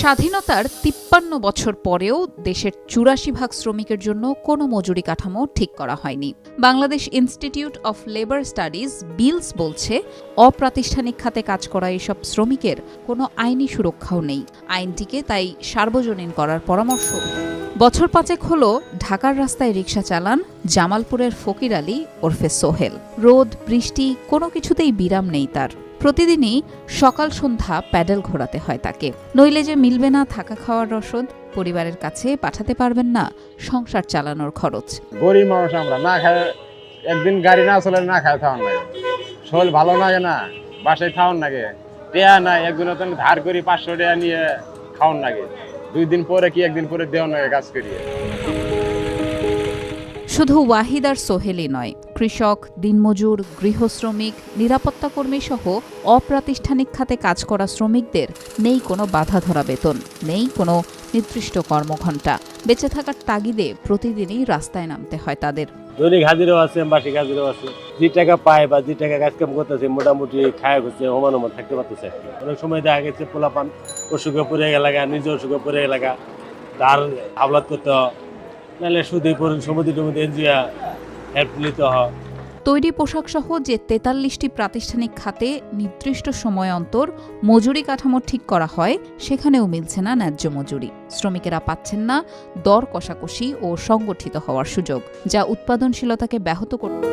স্বাধীনতার তিপ্পান্ন বছর পরেও দেশের চুরাশি ভাগ শ্রমিকের জন্য কোনো মজুরি কাঠামো ঠিক করা হয়নি। Bangladesh Institute of Labour Studies BILS বলছে, অপ্রাতিষ্ঠানিক খাতে কাজ করা এসব শ্রমিকের কোনো আইনি সুরক্ষাও নেই। আইনটিকে তাই সার্বজনীন করার পরামর্শ। বছর পাঁচেক হল ঢাকার রাস্তায় রিক্সা চালান জামালপুরের ফকির আলী ওরফে সোহেল। রোদ, বৃষ্টি কোনো কিছুতেই বিরাম নেই তার। প্রতিদিনই সকাল সন্ধ্যা প্যাডেল ঘোরাতে হয় তাকে। নইলে যে মিলবে না থাকা খাওয়ার রসদ, পরিবারের কাছে পাঠাতে পারবেন না সংসার চালানোর খরচ। গরিব মানুষ আমরা, না খায় একদিন গাড়ি না চলে না খায় খাওয়ান লাগে। শরীর ভালো লাগে না, বাসায় খাওয়ান লাগে। টেয়া নাই একদিন ধার করি পাঁচশো টাকা নিয়ে খাওয়ান লাগে। দুই দিন পরে কি একদিন পরে দেওয়ান লাগে কাজ করিয়ে শুধু ওয়াহিদ আর সোহেলই নয়, কৃষক, দিনমজুর, গৃহশ্রমিক নিরাপত্তা কর্মী সহ অপ্রাতিষ্ঠানিক খাতে কাজ করা শ্রমিকদের নেই কোনো বাধা ধরা বেতন, নেই কোনো নির্দিষ্ট কর্মঘণ্টা। বেঁচে থাকার তাগিদে প্রতিদিনই রাস্তায় নামতে হয় তাদের। দৈনিক হাজিরও আছে বাসিক হাজিরও আছে। যে টাকা পায় বা যে টাকা কাজ কাম করতেছে, মোটামুটি খায় হচ্ছে সমান সমান থাকতে পারতেছে। অনেক সময় দেখা গেছে পোলাপান অসুখে পড়ে গেলাগা নিজে অসুখে পড়ে গেলাগা। তার হাবলাত করতে শুধু হেল্প নিতে হয়। তৈরি পোশাক সহ যে তেতাল্লিশটি প্রাতিষ্ঠানিক খাতে নির্দিষ্ট সময় অন্তর মজুরি কাঠামো ঠিক করা হয়, সেখানেও মিলছে না ন্যায্য মজুরি। শ্রমিকেরা পাচ্ছেন না দর কষাকষি ও সংগঠিত হওয়ার সুযোগ, যা উৎপাদনশীলতাকে ব্যাহত করতে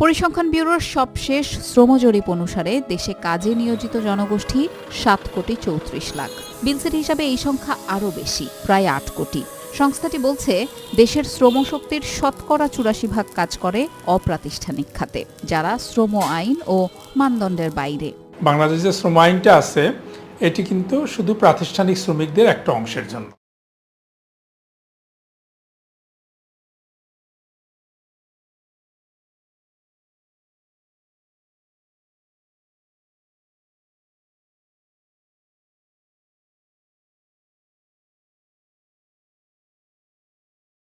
পরিসংখ্যান ব্যুরোর সবশেষ শ্রম জরিপ অনুসারে দেশে কাজে নিয়োজিত জনগোষ্ঠী সাত কোটি চৌত্রিশ লাখ। বিলসের হিসাবে এই সংখ্যা আরও বেশি, প্রায় আট কোটি। সংস্থাটি বলছে, দেশের শ্রমশক্তির শতকরা চুরাশি ভাগ কাজ করে অপ্রাতিষ্ঠানিক খাতে, যারা শ্রম আইন ও মানদণ্ডের বাইরে। বাংলাদেশে যে শ্রম আইনটা আছে, এটি কিন্তু শুধু প্রাতিষ্ঠানিক শ্রমিকদের একটা অংশের জন্য।